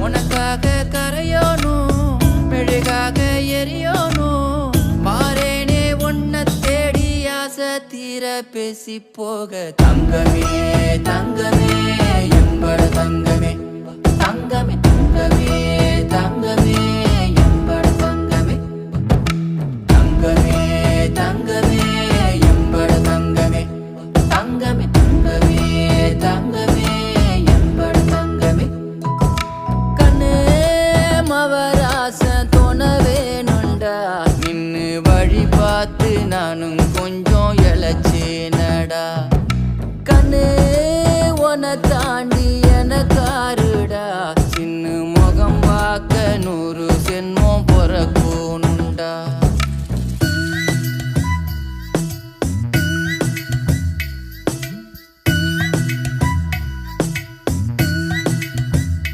உனக்காக கரையோனும் மெழுகாக எரியோனும் மாறேனே உன்னை தேடி ஆசை தீர பேசி போக. தங்கமே தங்கமே எம்பட தங்கமே. வழி பார்த்து நானும் கொஞ்சம் இழைச்சேனடா கண்ணு உனத்தா